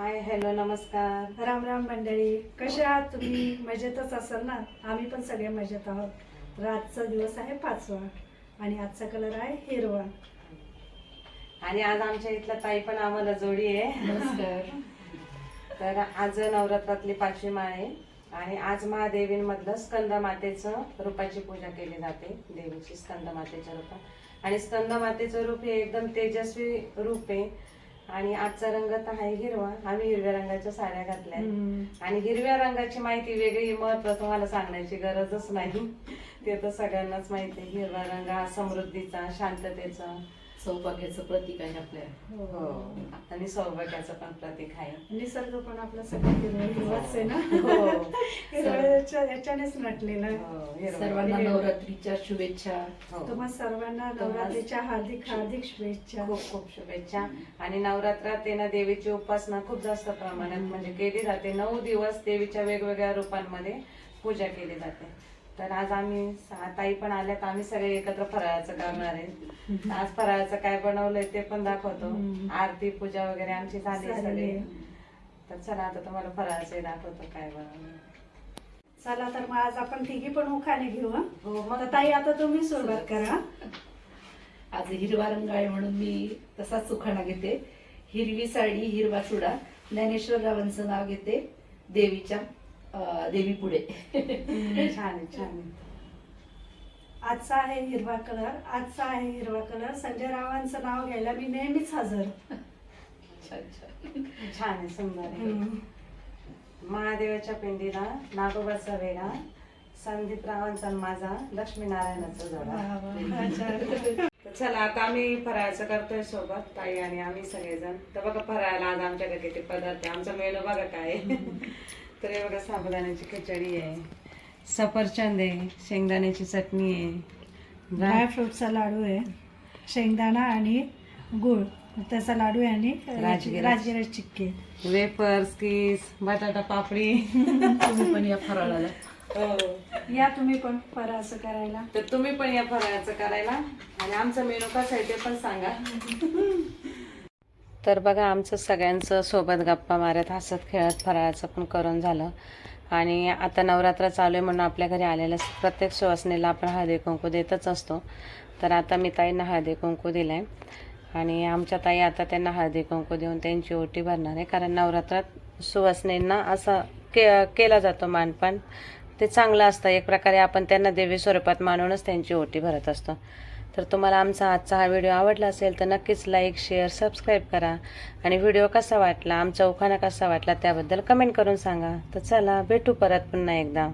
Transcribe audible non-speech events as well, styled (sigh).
Hi hello नमस्कार. राम राम मंडळी. कशा आहात तुम्ही? मजेतच असाल ना? आम्ही पण सगळे मजेत आहोत. तर आजचा दिवस आहे पाचवा आणि आजचा कलर आहे हिरवा. आणि आज आमच्या इथल्या ताई पण आम्हाला जोडी आहे. नमस्कार. तर आज नवरात्रातली पाचवी माळ आहे आणि आज महादेवींमधलं स्कंद मातेचं रूपाची पूजा केली जाते. देवीची स्कंद मातेच्या रूपात आणि स्कंद मातेचं रूप हे एकदम तेजस्वी रूप आहे. आणि आजचा रंग तर आहे हिरवा. आम्ही हिरव्या रंगाच्या साड्या घातल्या. आणि हिरव्या रंगाची माहिती वेगळी महत्त्व तुम्हाला सांगण्याची गरजच नाही. ते तर सगळ्यांनाच माहिती आहे. हिरवा रंग हा समृद्धीचा शांततेचा सौभाग्याचं प्रतीक आहे आपल्या. हो. आणि सौभाग्याचं पण प्रतीक आहे. निसर्ग पण आपला सगळं आहे ना? हो. (laughs) याच्यानेच नटलेला. हो. सर्वांना नवरात्रीच्या शुभेच्छा. हो. तुम्हा सर्वांना नवरात्रीच्या हार्दिक हार्दिक शुभेच्छा. खूप खूप शुभेच्छा. आणि नवरात्रात ना देवीची उपासना खूप जास्त प्रमाणात म्हणजे केली जाते. नऊ दिवस देवीच्या वेगवेगळ्या रूपांमध्ये पूजा केली जाते. तर आज आम्ही सहा ताई पण आल्यात. आम्ही सगळे एकत्र फराळाचं करणार आहे. आज फराळाचं काय बनवलंय ते पण दाखवतो. आरती पूजा वगैरे आमची झाली झाली सगळी. तर चला आता तुम्हाला फराळाचं दाखवतो काय बनवलं चला तर मग आज आपण तिघी पण उखाणे घेऊ हं? हो मग. ताई आता तुम्ही सुरुवात करा. आज हिरवा रंग आहे म्हणून मी तसाच सुखाणा घेते. हिरवी साडी हिरवा चुडा. ज्ञानेश्वर रावांचं नाव घेते. देवीच्या देवी पुढे छान आहे छान. आजचा आहे हिरवा कलर आजचा आहे हिरवा कलर. संजय रावांचं नाव घ्यायला मी नेहमीच हजर. छान छान छान आहे सुंदर आहे. महादेवाच्या पिंडीला नागोबाचा वेगा संदीप रावांचा आणि माझा लक्ष्मीनारायणाचा जोडा. तर चला आता आम्ही फराळाचं करतोय सोबत ताई आणि आम्ही सगळेजण. तर बघा फराळाला आज आमच्याकडे किती पदार्थ आहे. आमचा मेनू बघा काय आहे. (laughs) तर हे बघा साबुदाण्याची खिचडी आहे सफरचंद आहे शेंगदाण्याची चटणी आहे ड्राय ड्रायफ्रूटचा लाडू आहे शेंगदाणा आणि गुळ. त्याचा लाडू आहे आणि राजगिरा. चिक्की. वेफर्स किस बटाटा पापडी. तुम्ही पण या फराळाला. हो. या तुम्ही पण फराळाचं करायला. तर तुम्ही पण या फराळाचं करायला. आणि आमचं मेनू कसं आहे ते पण सांगा. तर बघा आमचं सगळ्यांचं सोबत गप्पा मारत हसत खेळत फराळाचं पण करून झालं. आणि आता नवरात्र चालू आहे म्हणून आपल्या घरी आलेल्या प्रत्येक सुवासनेला आपण हळदी कुंकू देतच असतो. तर आता मी ताईंना हळदी कुंकू दिला आहे आणि आमच्या ताई आता त्यांना हळदी कुंकू देऊन त्यांची ओटी भरणार आहे. कारण नवरात्रात सुवासनेंना असा के केला जातो मानपान. ते चांगलं असतं. एक प्रकारे आपण त्यांना देवी स्वरूपात मानूनच त्यांची ओटी भरत असतो. तर तुम्हाला आमचा आजचा हा व्हिडिओ आवडला असेल तर नक्कीच लाईक शेअर सबस्क्राईब करा. आणि व्हिडिओ कसा वाटला आमचा उखाणा कसा वाटला त्याबद्दल कमेंट करून सांगा. तर चला भेटू परत पुन्हा एकदा.